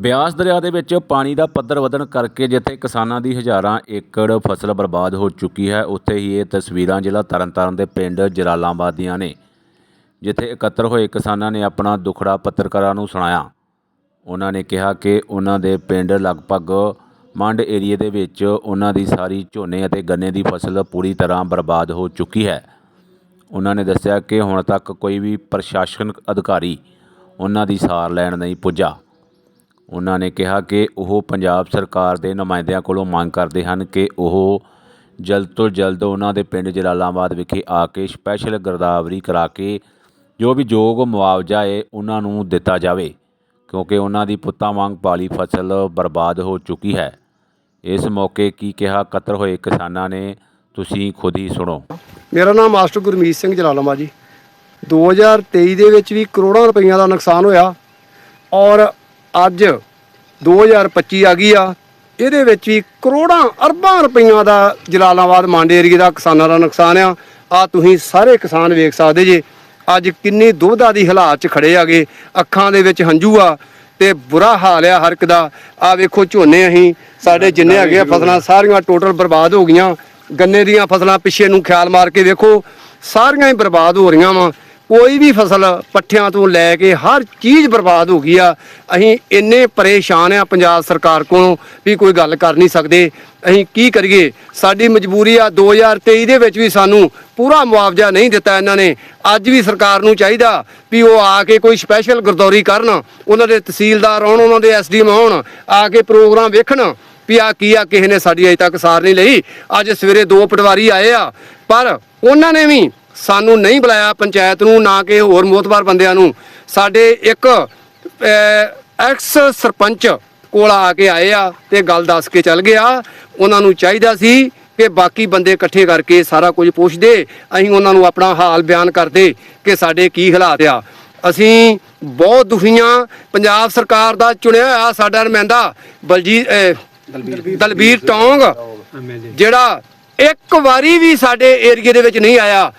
ਬਿਆਸ ਦਰਿਆ ਦੇ ਵਿੱਚ ਪਾਣੀ ਦਾ ਪੱਧਰ ਵਧਣ ਕਰਕੇ ਜਿੱਥੇ ਕਿਸਾਨਾਂ ਦੀ ਹਜ਼ਾਰਾਂ ਏਕੜ ਫਸਲ ਬਰਬਾਦ ਹੋ ਚੁੱਕੀ ਹੈ, ਉੱਥੇ ਹੀ ਇਹ ਤਸਵੀਰਾਂ ਜ਼ਿਲ੍ਹਾ ਤਰਨਤਾਰਨ ਦੇ ਪਿੰਡ ਜਲਾਲਾਬਾਦ ਦੀਆਂ ਨੇ, ਜਿੱਥੇ ਇਕੱਤਰ ਹੋਏ ਕਿਸਾਨਾਂ ਨੇ ਆਪਣਾ ਦੁੱਖੜਾ ਪੱਤਰਕਾਰਾਂ ਨੂੰ ਸੁਣਾਇਆ। ਉਹਨਾਂ ਨੇ ਕਿਹਾ ਕਿ ਉਹਨਾਂ ਦੇ ਪਿੰਡ ਲਗਭਗ ਮੰਡ ਏਰੀਏ ਦੇ ਵਿੱਚ ਉਹਨਾਂ ਦੀ ਸਾਰੀ ਝੋਨੇ ਅਤੇ ਗੰਨੇ ਦੀ ਫਸਲ ਪੂਰੀ ਤਰ੍ਹਾਂ ਬਰਬਾਦ ਹੋ ਚੁੱਕੀ ਹੈ। ਉਹਨਾਂ ਨੇ ਦੱਸਿਆ ਕਿ ਹੁਣ ਤੱਕ ਕੋਈ ਵੀ ਪ੍ਰਸ਼ਾਸਨਿਕ ਅਧਿਕਾਰੀ ਉਹਨਾਂ ਦੀ ਸਾਰ ਲੈਣ ਨਹੀਂ ਪੁੱਜਾ। ਉਹਨਾਂ ਨੇ ਕਿਹਾ ਕਿ ਉਹ ਪੰਜਾਬ ਸਰਕਾਰ ਦੇ ਨੁਮਾਇੰਦਿਆਂ ਕੋਲੋਂ ਮੰਗ ਕਰਦੇ ਹਨ ਕਿ ਉਹ ਜਲਦ ਤੋਂ ਜਲਦ ਉਹਨਾਂ ਦੇ ਪਿੰਡ ਜਲਾਲਾਬਾਦ ਵਿਖੇ ਆ ਕੇ ਸਪੈਸ਼ਲ ਗਿਰਦਾਵਰੀ ਕਰਾ ਕੇ ਜੋ ਵੀ ਯੋਗ ਮੁਆਵਜ਼ਾ ਏ ਉਹਨਾਂ ਨੂੰ ਦਿੱਤਾ ਜਾਵੇ, ਕਿਉਂਕਿ ਉਹਨਾਂ ਦੀ ਪੁੱਤਾਂ ਵਾਂਗ ਪਾਲੀ ਫਸਲ ਬਰਬਾਦ ਹੋ ਚੁੱਕੀ ਹੈ। ਇਸ ਮੌਕੇ ਕੀ ਕਿਹਾ ਕਤਰ ਹੋਏ ਕਿਸਾਨਾਂ ਨੇ, ਤੁਸੀਂ ਖੁਦ ਹੀ ਸੁਣੋ। ਮੇਰਾ ਨਾਮ ਮਾਸਟਰ ਗੁਰਮੀਤ ਸਿੰਘ ਜਲਾਲਾਮਾ ਜੀ। 2023 ਦੇ ਵਿੱਚ ਵੀ ਕਰੋੜਾਂ ਰੁਪਈਆ ਦਾ ਨੁਕਸਾਨ ਹੋਇਆ ਔਰ ਅੱਜ 2025 ਆ ਗਈ ਆ। ਇਹਦੇ ਵਿੱਚ ਵੀ ਕਰੋੜਾਂ ਅਰਬਾਂ ਰੁਪਈਆ ਦਾ ਜਲਾਲਾਬਾਦ ਮੰਡ ਏਰੀਏ ਦਾ ਕਿਸਾਨਾਂ ਦਾ ਨੁਕਸਾਨ ਆ। ਆ ਤੁਸੀਂ ਸਾਰੇ ਕਿਸਾਨ ਵੇਖ ਸਕਦੇ ਜੇ ਅੱਜ ਕਿੰਨੀ ਦੁਬਦਾ ਦੀ ਹਾਲਾਤ 'ਚ ਖੜੇ ਆਗੇ। ਅੱਖਾਂ ਦੇ ਵਿੱਚ ਹੰਝੂ ਆ ਤੇ ਬੁਰਾ ਹਾਲ ਆ ਹਰ ਇੱਕ ਦਾ। ਆ ਵੇਖੋ ਝੋਨੇ ਅਸੀਂ ਸਾਡੇ ਜਿੰਨੇ ਹੈਗੇ ਆ ਫਸਲਾਂ ਸਾਰੀਆਂ ਟੋਟਲ ਬਰਬਾਦ ਹੋ ਗਈਆਂ। ਗੰਨੇ ਦੀਆਂ ਫਸਲਾਂ ਪਿੱਛੇ ਨੂੰ ਖਿਆਲ ਮਾਰ ਕੇ ਵੇਖੋ ਸਾਰੀਆਂ ਹੀ ਬਰਬਾਦ ਹੋ ਰਹੀਆਂ ਵਾ। ਕੋਈ ਵੀ ਫਸਲ ਪੱਠਿਆਂ ਤੋਂ ਲੈ ਕੇ ਹਰ ਚੀਜ਼ ਬਰਬਾਦ ਹੋ ਗਈ ਆ, ਅਸੀਂ ਇੰਨੇ ਪਰੇਸ਼ਾਨ ਆ ਪੰਜਾਬ ਸਰਕਾਰ ਕੋਲੋਂ ਵੀ ਕੋਈ ਗੱਲ ਕਰ ਨਹੀਂ ਸਕਦੇ। ਅਸੀਂ ਕੀ ਕਰੀਏ? ਸਾਡੀ ਮਜਬੂਰੀ ਆ 2023 ਦੇ ਵਿੱਚ ਵੀ ਸਾਨੂੰ ਪੂਰਾ ਮੁਆਵਜ਼ਾ ਨਹੀਂ ਦਿੱਤਾ ਇਹਨਾਂ ਨੇ। ਅੱਜ ਵੀ ਸਰਕਾਰ ਨੂੰ ਚਾਹੀਦਾ ਵੀ ਉਹ ਆ ਕੇ ਕੋਈ ਸਪੈਸ਼ਲ ਗਰਦੌਰੀ ਕਰਨ, ਉਹਨਾਂ ਦੇ ਤਹਿਸੀਲਦਾਰ ਆਉਣ, ਉਹਨਾਂ ਦੇ ਐਸਡੀਐਮ ਆਉਣ, ਆ ਕੇ ਪ੍ਰੋਗਰਾਮ ਵੇਖਣ ਵੀ ਆ ਕੀ ਆ, ਕਿਸੇ ਨੇ ਸਾਡੀ ਅਜੇ ਤੱਕ ਸਾਰ ਨਹੀਂ ਲਈ। ਅੱਜ ਸਵੇਰੇ ਦੋ ਪਟਵਾਰੀ ਆਏ ਆ, ਪਰ ਉਹਨਾਂ ਨੇ ਵੀ ਸਾਨੂੰ ਨਹੀਂ ਬੁਲਾਇਆ ਪੰਚਾਇਤ ਨੂੰ ਨਾ ਕਿ ਹੋਰ ਮੋਤਬਾਰ ਬੰਦਿਆਂ ਨੂੰ। ਸਾਡੇ ਇੱਕ ਐਕਸ ਸਰਪੰਚ ਕੋਲ ਆ ਕੇ ਆਏ ਆ ਤੇ ਗੱਲ ਦੱਸ ਕੇ ਚੱਲ ਗਿਆ। ਉਹਨਾਂ ਨੂੰ ਚਾਹੀਦਾ ਸੀ ਕਿ ਬਾਕੀ ਬੰਦੇ ਇਕੱਠੇ ਕਰਕੇ ਸਾਰਾ ਕੁਝ ਪੁੱਛਦੇ। ਅਸੀਂ ਉਹਨਾਂ ਨੂੰ ਆਪਣਾ ਹਾਲ ਬਿਆਨ ਕਰਦੇ ਕਿ ਸਾਡੇ ਕੀ ਹਾਲਾਤ ਆ। ਅਸੀਂ ਬਹੁਤ ਦੁਖੀਆਂ ਪੰਜਾਬ ਸਰਕਾਰ ਦਾ ਚੁਣਿਆ ਹੋਇਆ ਸਾਡਾ ਨੁਮਾਇੰਦਾ ਬਲਜੀਤ ਦਲਬੀਰ ਟੌਂਗ ਜਿਹੜਾ ਇੱਕ ਵਾਰੀ ਵੀ ਸਾਡੇ ਏਰੀਏ ਦੇ ਵਿੱਚ ਨਹੀਂ ਆਇਆ।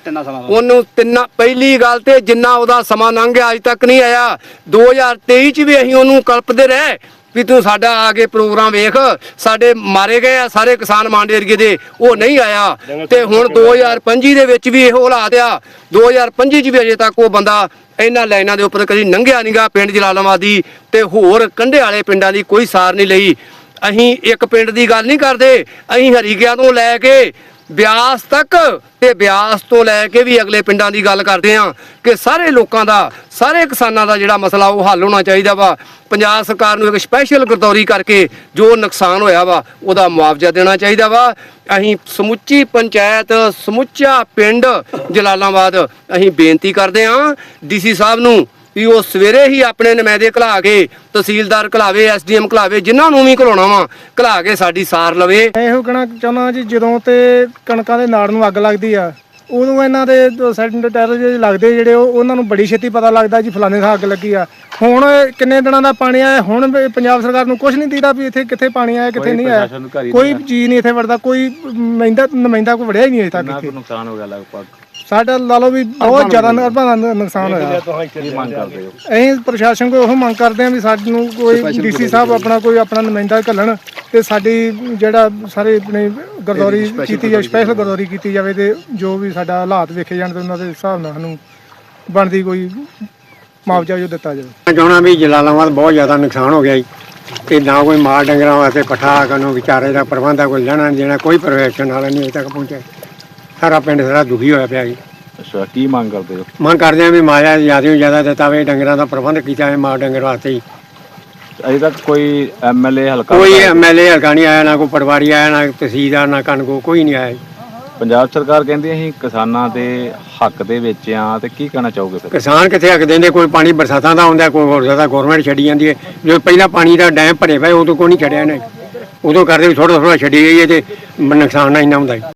ਉਹਨੂੰ ਤਿੰਨਾ ਪਹਿਲੀ ਗੱਲ ਤੇ ਜਿੰਨਾ ਉਹਦਾ ਸਮਾਂ ਲੰਘ ਗਿਆ ਅੱਜ ਤੱਕ ਨਹੀਂ ਆਇਆ। 2023 ਚ ਵੀ ਅਸੀਂ ਉਹਨੂੰ ਕਲਪਦੇ ਰਹੇ ਵੀ ਤੂੰ ਸਾਡਾ ਆ ਕੇ ਪ੍ਰੋਗਰਾਮ ਵੇਖ ਸਾਡੇ ਮਾਰੇ ਗਏ ਆ ਸਾਰੇ ਕਿਸਾਨ ਮੰਡ ਏਰੀਏ ਦੇ ਉਹ ਨਹੀਂ ਆਇਆ। ਤੇ ਹੁਣ 2025 ਦੇ ਵਿੱਚ ਵੀ ਇਹੋ ਹਾਲਾਤ ਆ। 2025 ਚ ਵੀ ਅਜੇ ਤੱਕ ਉਹ ਬੰਦਾ ਇਹਨਾਂ ਲਾਈਨਾਂ ਦੇ ਉੱਪਰ ਕਦੀ ਲੰਘਿਆ ਨਹੀਂਗਾ ਪਿੰਡ ਜਲਾਲਾਬਾਦ ਦੀ ਤੇ ਹੋਰ ਕੰਢੇ ਵਾਲੇ ਪਿੰਡਾਂ ਦੀ ਕੋਈ ਸਾਰ ਨਹੀਂ ਲਈ। ਅਸੀਂ ਇੱਕ ਪਿੰਡ ਦੀ ਗੱਲ ਨਹੀਂ ਕਰਦੇ। ਅਸੀਂ ਹਰੀਕਿਆਂ ਤੋਂ ਲੈ ਕੇ ਬਿਆਸ ਤੱਕ ਤੇ ਬਿਆਸ ਤੋਂ ਲੈ ਕੇ ਵੀ ਅਗਲੇ ਪਿੰਡਾਂ ਦੀ ਗੱਲ ਕਰਦੇ ਆ ਕਿ ਸਾਰੇ ਲੋਕਾਂ ਦਾ, ਸਾਰੇ ਕਿਸਾਨਾਂ ਦਾ ਜਿਹੜਾ ਮਸਲਾ ਉਹ ਹੱਲ ਹੋਣਾ ਚਾਹੀਦਾ ਵਾ। ਪੰਜਾਬ ਸਰਕਾਰ ਨੂੰ ਇੱਕ ਸਪੈਸ਼ਲ ਗਰਦੌਰੀ ਕਰਕੇ ਜੋ ਨੁਕਸਾਨ ਹੋਇਆ ਵਾ, ਉਹਦਾ ਮੁਆਵਜ਼ਾ ਦੇਣਾ ਚਾਹੀਦਾ ਵਾ। ਅਸੀਂ ਸਮੁੱਚੀ ਪੰਚਾਇਤ, ਸਮੁੱਚਾ ਪਿੰਡ ਜਲਾਲਾਬਾਦ, ਅਸੀਂ ਬੇਨਤੀ ਕਰਦੇ ਆ ਡੀਸੀ ਸਾਹਿਬ ਨੂੰ ਵੀ ਉਹ ਸਵੇਰੇ ਹੀ ਆਪਣੇ ਨੁਮਾਇੰਦੇ ਘਲਾ ਕੇ ਤਹਿਸੀਲਦਾਰ ਘਲਾਵੇ ਐਸਡੀਐਮ ਘਲਾਵੇ ਜਿਨ੍ਹਾਂ ਨੂੰ ਵੀ ਘਲਾਉਣਾ ਵਾ ਘਲਾ ਕੇ ਸਾਡੀ ਸਾਰ ਲਵੇ। ਮੈਂ ਇਹੋ ਕਹਿਣਾ ਚਾਹੁੰਦਾ ਜੀ ਜਦੋਂ ਤੇ ਕਣਕਾਂ ਦੇ ਨਾੜ ਨੂੰ ਅੱਗ ਲੱਗਦੀ ਆ ਉਦੋਂ ਇਹਨਾਂ ਦੇ ਸੈਂਟਰ ਟੈਰਰ ਜਿਹੜੇ ਲੱਗਦੇ ਜਿਹੜੇ ਉਹ ਉਹਨਾਂ ਨੂੰ ਬੜੀ ਛੇਤੀ ਪਤਾ ਲੱਗਦਾ ਜੀ ਫਲਾਣੇ ਥਾਂ ਅੱਗ ਲੱਗੀ ਆ। ਹੁਣ ਕਿੰਨੇ ਦਿਨਾਂ ਦਾ ਪਾਣੀ ਆਇਆ ਹੁਣ ਵੀ ਪੰਜਾਬ ਸਰਕਾਰ ਨੂੰ ਕੁਝ ਨਹੀਂ ਦੀਦਾ ਵੀ ਇੱਥੇ ਕਿੱਥੇ ਪਾਣੀ ਆਇਆ ਕਿੱਥੇ ਨਹੀਂ ਆਇਆ। ਕੋਈ ਚੀਜ਼ ਨਹੀਂ ਇੱਥੇ ਵੜਦਾ ਕੋਈ ਨੁਮਾਇੰਦਾ ਨੁਮਾਇੰਦਾ ਕੋਈ ਵੜਿਆ ਹੀ ਨਹੀਂ ਅਜੇ ਤੱਕ ਇੱਥੇ। ਨੁਕਸਾਨ ਹੋ ਗਿਆ ਲਗਭਗ? ਸਾਡਾ ਲਾ ਲਓ ਵੀ ਬਹੁਤ ਜ਼ਿਆਦਾ ਨਰਭਾ ਦਾ ਨੁਕਸਾਨ ਹੋਇਆ। ਕੀ ਮੰਗ ਕਰਦੇ ਹੋ। ਅਸੀਂ ਪ੍ਰਸ਼ਾਸਨ ਕੋਲ ਉਹ ਮੰਗ ਕਰਦੇ ਹਾਂ ਵੀ ਸਾਨੂੰ ਕੋਈ ਡੀਸੀ ਸਾਹਿਬ ਆਪਣਾ ਕੋਈ ਆਪਣਾ ਨੁਮਾਇੰਦਾ ਘੱਲਣ ਤੇ ਸਾਡੀ ਜਿਹੜਾ ਸਾਰੇ ਆਪਣੇ ਗਰਦੌਰੀ ਕੀਤੀ ਜਾਵੇ ਸਪੈਸ਼ਲ ਗਰਦੌਰੀ ਕੀਤੀ ਜਾਵੇ ਤੇ ਜੋ ਵੀ ਸਾਡਾ ਹਾਲਾਤ ਵੇਖੇ ਜਾਣ ਤੇ ਉਹਨਾਂ ਦੇ ਹਿਸਾਬ ਨਾਲ ਸਾਨੂੰ ਬਣਦੀ ਕੋਈ ਮੁਆਵਜ਼ਾ ਜੋ ਦਿੱਤਾ ਜਾਵੇ। ਮੈਂ ਚਾਹੁੰਦਾ ਵੀ ਜਲਾਲਾਬਾਦ ਬਹੁਤ ਜ਼ਿਆਦਾ ਨੁਕਸਾਨ ਹੋ ਗਿਆ ਜੀ। ਤੇ ਨਾ ਕੋਈ ਮਾਲ ਡੰਗਰਾਂ ਵਾਸਤੇ ਪਠਾ ਕਨੋ ਵਿਚਾਰੇ ਦਾ ਪ੍ਰਬੰਧ ਆ ਕੋਈ ਲੈਣਾ ਦੇਣਾ ਕੋਈ ਪ੍ਰਵੇਸ਼ਨ ਵਾਲਾ ਨਹੀਂ ਅਜੇ ਤੱਕ ਪਹੁੰਚਿਆ। ਸਾਰਾ ਪਿੰਡ ਸਾਰਾ ਦੁਖੀ ਹੋਇਆ ਪਿਆ ਜੀ। ਅੱਛਾ ਕੀ ਮੰਗ ਕਰਦੇ ਹੋ? ਮੰਗ ਕਰਦੇ ਆ ਵੀ ਮਾਇਆ ਜ਼ਿਆਦਾ ਤੋਂ ਜ਼ਿਆਦਾ ਦਿੱਤਾ ਵੇ ਡੰਗਰਾਂ ਦਾ ਪ੍ਰਬੰਧ ਕੀਤਾ ਹੈ ਮਾਲ ਡੰਗਰ ਵਾਸਤੇ ਹੀ ਅਜੇ ਤੱਕ ਕੋਈ ਐਮਐਲਏ ਹਲਕਾ ਕੋਈ ਐਮਐਲਏ ਹਲਕਾ ਨਹੀਂ ਆਇਆ ਨਾ ਕੋਈ ਪਟਵਾਰੀ ਆਇਆ ਨਾ ਤਹਿਸੀਲਦਾਰ ਨਾ ਕਨਗੋ ਕੋਈ ਨਹੀਂ ਆਇਆ ਜੀ। ਪੰਜਾਬ ਸਰਕਾਰ ਕਹਿੰਦੀ ਅਸੀਂ ਕਿਸਾਨਾਂ ਦੇ ਹੱਕ ਦੇ ਵਿੱਚ ਆ ਤੇ ਕੀ ਕਹਿਣਾ ਚਾਹੋਗੇ ਫਿਰ? ਕਿਸਾਨ ਕਿੱਥੇ ਹੱਕ ਦਿੰਦੇ? ਕੋਈ ਪਾਣੀ ਬਰਸਾਤਾਂ ਦਾ ਆਉਂਦਾ ਕੋਈ ਹੋਰ ਜ਼ਿਆਦਾ ਗਵਰਨਮੈਂਟ ਛੱਡੀ ਜਾਂਦੀ ਹੈ। ਜੋ ਪਹਿਲਾਂ ਪਾਣੀ ਦਾ ਡੈਮ ਭਰੇ ਪਏ ਉਦੋਂ ਕੋਈ ਨਹੀਂ ਛੱਡਿਆ ਇਹਨੇ। ਉਦੋਂ ਕਰਦੇ ਥੋੜਾ ਥੋੜਾ ਛੱਡੀ ਗਈ ਹੈ ਤੇ ਨੁਕਸਾਨ ਨਾ ਇੰਨਾ ਹੁੰਦਾ ਜੀ।